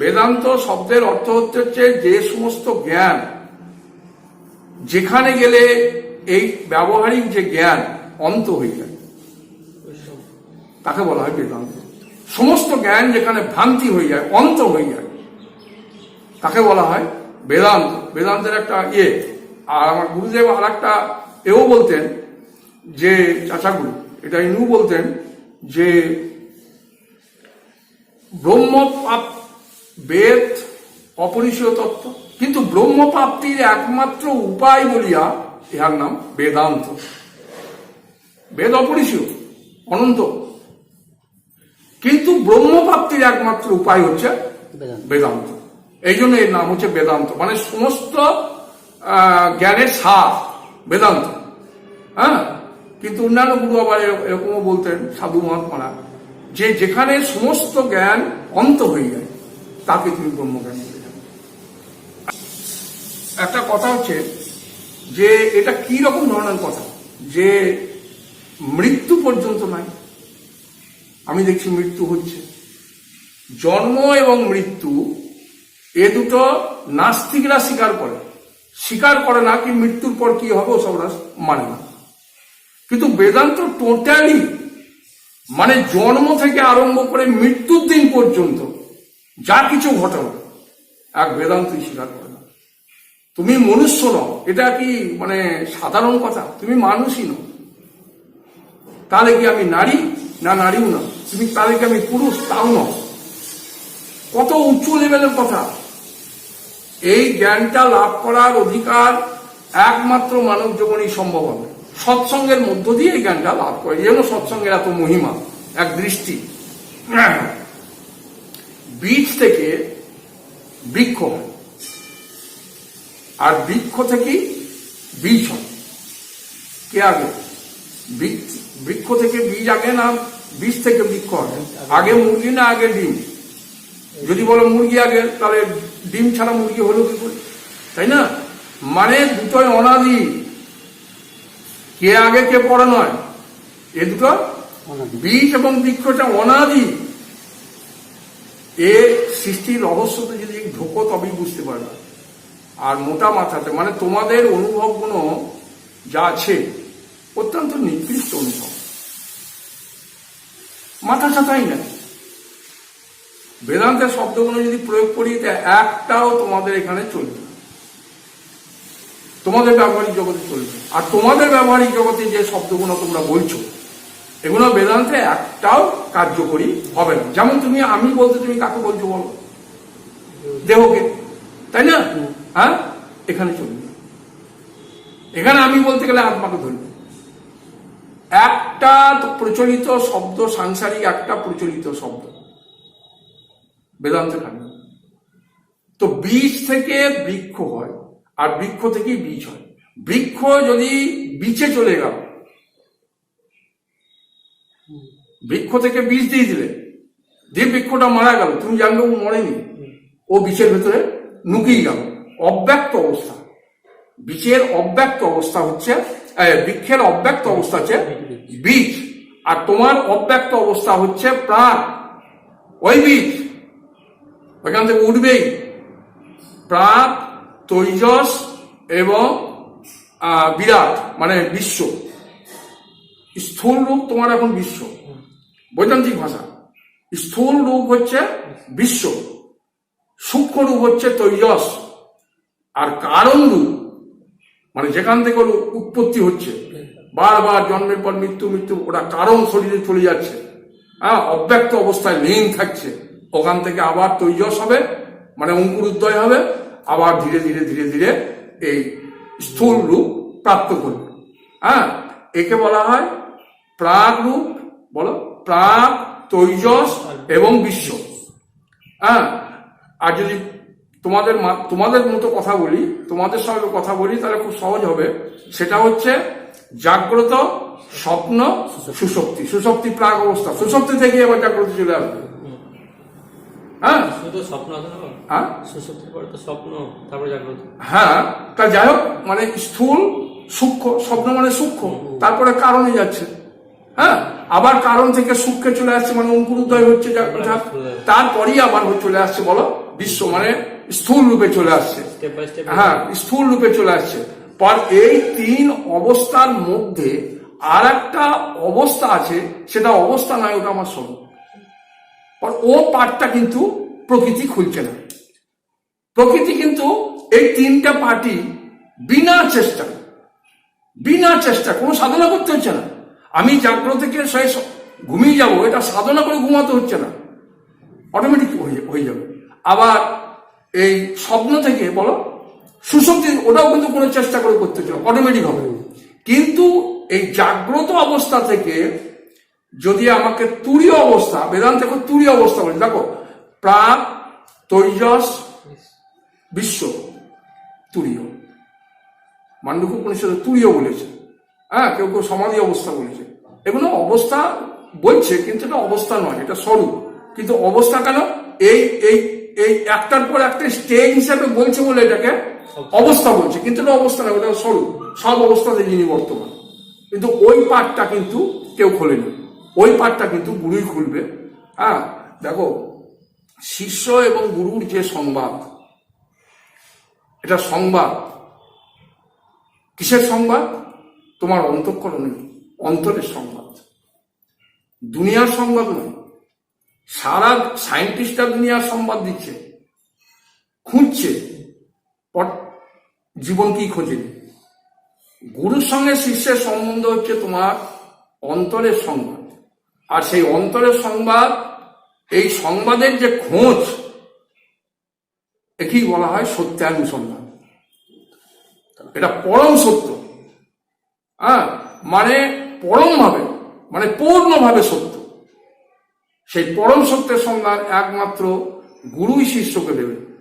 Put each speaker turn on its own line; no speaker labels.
বেদান্ত শব্দের অর্থ হচ্ছে যে সমস্ত জ্ঞান, যেখানে গেলে এই ব্যবহারিক যে জ্ঞান অন্ত হয়ে যায়। তাকে বলা হয় বেদান্ত। সমস্ত জ্ঞান যেখানে ভ্রান্তি হয়ে যায়, অন্ত হয়ে যায়, তাকে বলা হয় বেদান্ত। বেদান্তের একটা ইয়ে। আর আমার গুরুদেব আর একটা এও বলতেন যে চাচা গুরু এটা ইনু বলতেন যে, ব্রহ্মপাপ বেদ অপরিসীয় তত্ত্ব। কিন্তু ব্রহ্মপ্রাপ্তির একমাত্র উপায় বলিয়া ইহার নাম বেদান্ত। বেদ অপরিসীয় অনন্ত। কিন্তু ব্রহ্মপ্রাপ্তির একমাত্র উপায় হচ্ছে
বেদান্ত।
এই জন্য এর নাম হচ্ছে বেদান্ত। মানে সমস্ত আহ, জ্ঞানের সার বেদান্ত। হ্যাঁ? কিন্তু অন্যান্য গুরু আবার এরকমও বলতেন সাধু মহাত্মারা যে যেখানে সমস্ত জ্ঞান অন্ত হয়ে যায় তাকে তুমি ব্রহ্মজ্ঞান বলে যাবে একটা কথা হচ্ছে যে এটা কি রকম ধরনের কথা? যে মৃত্যু পর্যন্ত নাই। আমি দেখছি মৃত্যু হচ্ছে। জন্ম এবং মৃত্যু এ দুটো নাস্তিকরা স্বীকার করে। স্বীকার করে না কি মৃত্যুর পর কি হবে ওসব মানে না। কিন্তু বেদান্ত টোটালি মানে জন্ম থেকে আরম্ভ করে মৃত্যুর দিন পর্যন্ত যা কিছু ঘটনা এক বেদান্তই স্বীকার করে না। তুমি মনুষ্য নও, এটা কি মানে সাধারণ কথা? তুমি মানুষই নও। তাহলে কি আমি নারী না নারীও না তুমি তাহলে কি আমি পুরুষ? তাও নও। কত উচ্চ লেভেলের কথা। এই জ্ঞানটা লাভ করার অধিকার একমাত্র মানব জীবনই সম্ভব হবে। সৎসঙ্গের মধ্য দিয়ে এই জ্ঞানটা লাভ করে। এই জন্য সৎসঙ্গের এত মহিমা, এক দৃষ্টি। বীজ থেকে বৃক্ষ হয়। আর বৃক্ষ থেকেই বীজ হয়। কে আগে? বৃক্ষ- থেকে বীজ আগে না বীজ থেকে বৃক্ষ আগে আগে মুরগি না আগে ডিম? যদি বলো মুরগি আগে তাহলে ডিম ছাড়া মুরগি হলো কি করে? তাই না? মানে দুটোই অনাদি। কে আগে কে পরে নয়? এ দুটো। বীজ এবং বৃক্ষটা অনাদি। এ সৃষ্টির রহস্যতে যদি ঢোকো, তবেই বুঝতে পারবে। আর মোটা মাথাতে মানে তোমাদের অনুভবগুলো যা আছে, অত্যন্ত নিকৃষ্ট অনুভব। মাথা ছাতাই না? বেদান্তের শব্দগুলো যদি প্রয়োগ করি, তা একটাও তোমাদের এখানে চলবে তোমাদের ব্যবহারিক জগতে চলবে আর তোমাদের ব্যবহারিক জগতে যে শব্দগুলো তোমরা বলছো এগুলো বেদান্তে একটাও কার্যকরী হবে না। যেমন তুমি আমি বলতে তুমি কাকে বলছো বলো? দেহকে। তাই না? হ্যাঁ? এখানে চলবে। এখানে আমি বলতে গেলে আত্মাকে ধরবে। একটা প্রচলিত শব্দ সাংসারিক একটা প্রচলিত শব্দ। বেদান্তে থাকবে। তো বীজ থেকে বৃক্ষ হয় আর বৃক্ষ থেকেই বীজ হয়। বৃক্ষ যদি বিচে চলে গেল বৃক্ষ থেকে বীজ দিয়ে দিলে। দিয়ে বৃক্ষটা মারা গেল। তুমি জানলে ও মরেনি। ও বিচের ভেতরে নুকিয়ে গেল। অব্যক্ত অবস্থা। বীজের অব্যক্ত অবস্থা হচ্ছে বৃক্ষের অব্যক্ত অবস্থা হচ্ছে বীজ। আর তোমার অব্যক্ত অবস্থা হচ্ছে প্রাণ। ওই বীজ। ওইখান থেকে উঠবেই। প্রাণ, তৈজস এবং বিরাট মানে বিশ্ব। স্থূল রূপ তোমার এখন বিশ্ব। বৈদান্তিক ভাষা। স্থূল রূপ হচ্ছে বিশ্ব, সূক্ষ্ম রূপ হচ্ছে তৈজস। আর কারণ রূপ মানে যেখান থেকে ওর উৎপত্তি হচ্ছে, বারবার জন্মের পর মৃত্যু মৃত্যু ওরা কারণ শরীরে চলে যাচ্ছে। হ্যাঁ অব্যক্ত অবস্থায় লীন থাকছে। ওখান থেকে আবার তৈজস হবে মানে অঙ্কুর উদয় হবে, আবার ধীরে ধীরে ধীরে ধীরে এই স্থূল রূপ প্রাপ্ত করবে। হ্যাঁ একে বলা হয় প্রাগ রূপ, বলো? প্রাগ তৈজস এবং বিশ্ব। হ্যাঁ? আর যদি তোমাদের মা- তোমাদের মতো কথা বলি তোমাদের সঙ্গে কথা বলি তাহলে খুব সহজ হবে। সেটা হচ্ছে জাগ্রত স্বপ্ন সুশক্তি। সুশক্তি প্রাগ অবস্থা। সুশক্তি থেকে এবার জাগ্রত চলে আসবে। হ্যাঁ?
স্বপ্ন
হ্যাঁ? হ্যাঁ তা যাই হোক মানে স্থূল সূক্ষ্ম স্বপ্ন মানে সূক্ষ্ম। তারপরে কারণে যাচ্ছে। হ্যাঁ? আবার কারণ থেকে সুখকে চলে আসছে মানে অঙ্কুরোদয় হচ্ছে তারপরেই আবার চলে আসছে বলো? বিশ্ব মানে স্থূল রূপে চলে আসছে। হ্যাঁ স্থূল রূপে চলে আসছে। পর এই তিন অবস্থার মধ্যে আর একটা অবস্থা আছে সেটা অবস্থা নয় ওটা আমার পর ও পার্টটা কিন্তু প্রকৃতি খুলছে না। প্রকৃতি কিন্তু এই তিনটা পার্টি বিনা চেষ্টা বিনা চেষ্টা কোনো সাধনা করতে হচ্ছে না। আমি জাগ্রত থেকে সেই ঘুমিয়ে যাব, এটা সাধনা করে ঘুমাতে হচ্ছে না। অটোমেটিক হয়ে যাবে। আবার এই স্বপ্ন থেকে, বলো, সুশক্তি, ওটাও কিন্তু কোনো চেষ্টা করে করতে না অটোমেটিক হবে। কিন্তু এই জাগ্রত অবস্থা থেকে যদি আমাকে তুরীয় অবস্থা, বেদান্ত দেখো তুরীয় অবস্থা বলে, দেখো প্রাক তৈজস, বিশ্ব, তুরীয়। মান্ডুক উপনিষদে তুরীয় বলেছে। হ্যাঁ কেউ কেউ সমাধি অবস্থা বলেছে। এগুলো অবস্থা বলছে, কিন্তু এটা অবস্থা নয়, এটা স্বরূপ। কিন্তু অবস্থা কেন? এই এই এই একটার পর একটা স্টেজ হিসাবে বলছে বলে এটাকে অবস্থা বলছে। কিন্তু এটা অবস্থা নয় ওটা স্বরূপ। সব অবস্থাতে যিনি বর্তমান। কিন্তু ওই পাঠটা কিন্তু কেউ খোলেনি। ওই পাঠটা কিন্তু গুরুই খুলবে। হ্যাঁ দেখো, শিষ্য এবং গুরুর যে সংবাদ, এটা সংবাদ। কিসের সংবাদ? তোমার অন্তঃকরণে অন্তরের সংবাদ। দুনিয়ার সংবাদ নয়, সারা সায়েন্টিস্টরা দুনিয়ার সংবাদ দিচ্ছে, খুঁজছে জীবন কি খোঁজেনি গুরুর সঙ্গে শিষ্যের সম্বন্ধ হচ্ছে তোমার অন্তরের সংবাদ। আর সেই অন্তরের সংবাদ, এই সংবাদের যে খোঁজ, একেই বলা হয় সত্যানুসন্ধান। এটা পরম সত্য। হ্যাঁ মানে পরমভাবে মানে পূর্ণভাবে সত্য। সেই পরম সত্যের সন্ধান একমাত্র গুরুই শিষ্যকে দেবে।